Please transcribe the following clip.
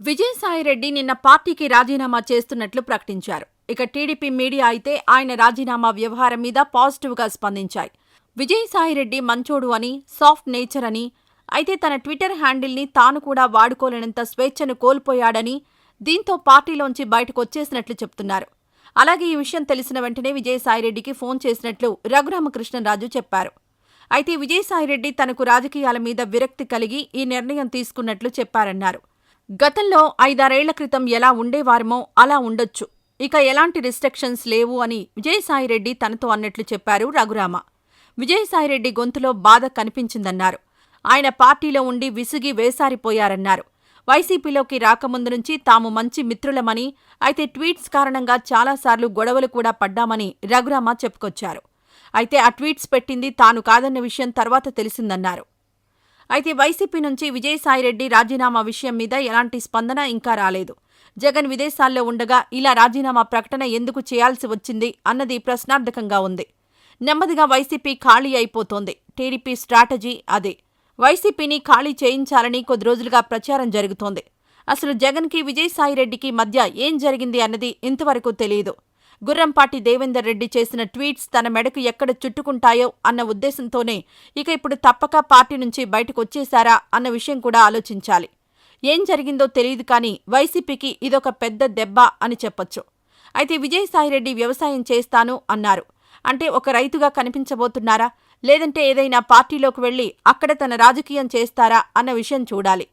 విజయసాయిరెడ్డి నిన్న పార్టీకి రాజీనామా చేస్తున్నట్లు ప్రకటించారు. ఇక టీడీపీ మీడియా అయితే ఆయన రాజీనామా వ్యవహారం మీద పాజిటివ్గా స్పందించాయి. విజయసాయిరెడ్డి మంచోడు అని సాఫ్ట్ నేచర్ అని అయితే తన ట్విట్టర్ హ్యాండిల్ని తాను కూడా వాడుకోలేనంత స్వేచ్ఛను కోల్పోయాడని దీంతో పార్టీలోంచి బయటకు వచ్చేసినట్లు చెప్తున్నారు. అలాగే ఈ విషయం తెలిసిన వెంటనే విజయసాయిరెడ్డికి ఫోన్ చేసినట్లు రఘురామకృష్ణరాజు చెప్పారు. అయితే విజయసాయిరెడ్డి తనకు రాజకీయాల మీద విరక్తి కలిగి ఈ నిర్ణయం తీసుకున్నట్లు చెప్పారన్నారు. గతంలో ఐదారేళ్ళ క్రితం ఎలా ఉండేవారమో అలా ఉండొచ్చు. ఇక ఎలాంటి రిస్ట్రిక్షన్స్ లేవు అని విజయసాయిరెడ్డి తనతో అన్నట్లు చెప్పారు రఘురామ. విజయసాయిరెడ్డి గొంతులో బాధ కనిపించిందన్నారు. ఆయన పార్టీలో ఉండి విసిగి వేసారిపోయారన్నారు. వైసీపీలోకి రాకముందు నుంచి తాము మంచి మిత్రులమని అయితే ట్వీట్స్ కారణంగా చాలాసార్లు గొడవలు కూడా పడ్డామని రఘురామ చెప్పుకొచ్చారు. అయితే ఆ ట్వీట్స్ పెట్టింది తాను కాదన్న విషయం తర్వాత తెలిసిందన్నారు. అయితే వైసీపీ నుంచి విజయసాయిరెడ్డి రాజీనామా విషయం మీద ఎలాంటి స్పందన ఇంకా రాలేదు. జగన్ విదేశాల్లో ఉండగా ఇలా రాజీనామా ప్రకటన ఎందుకు చేయాల్సి వచ్చింది అన్నది ప్రశ్నార్థకంగా ఉంది. నెమ్మదిగా వైసీపీ ఖాళీ అయిపోతోంది. టీడీపీ స్ట్రాటజీ అదే. వైసీపీని ఖాళీ చేయించాలని కొద్ది రోజులుగా ప్రచారం జరుగుతోంది. అసలు జగన్కి విజయసాయిరెడ్డికి మధ్య ఏం జరిగింది అన్నది ఇంతవరకు తెలియదు గుర్రంపాటి దేవేందర్ రెడ్డి చేసిన ట్వీట్స్ తన మెడకు ఎక్కడ చుట్టుకుంటాయో అన్న ఉద్దేశంతోనే ఇక ఇప్పుడు తప్పక పార్టీ నుంచి బయటకు వచ్చేశారా అన్న విషయం కూడా ఆలోచించాలి. ఏం జరిగిందో తెలియదు కానీ వైసీపీకి ఇదొక పెద్ద దెబ్బ అని చెప్పొచ్చు. అయితే విజయసాయిరెడ్డి వ్యవసాయం చేస్తాను అన్నారు. అంటే ఒక రైతుగా కనిపించబోతున్నారా? లేదంటే ఏదైనా పార్టీలోకి వెళ్ళి అక్కడ తన రాజకీయం చేస్తారా అన్న విషయం చూడాలి.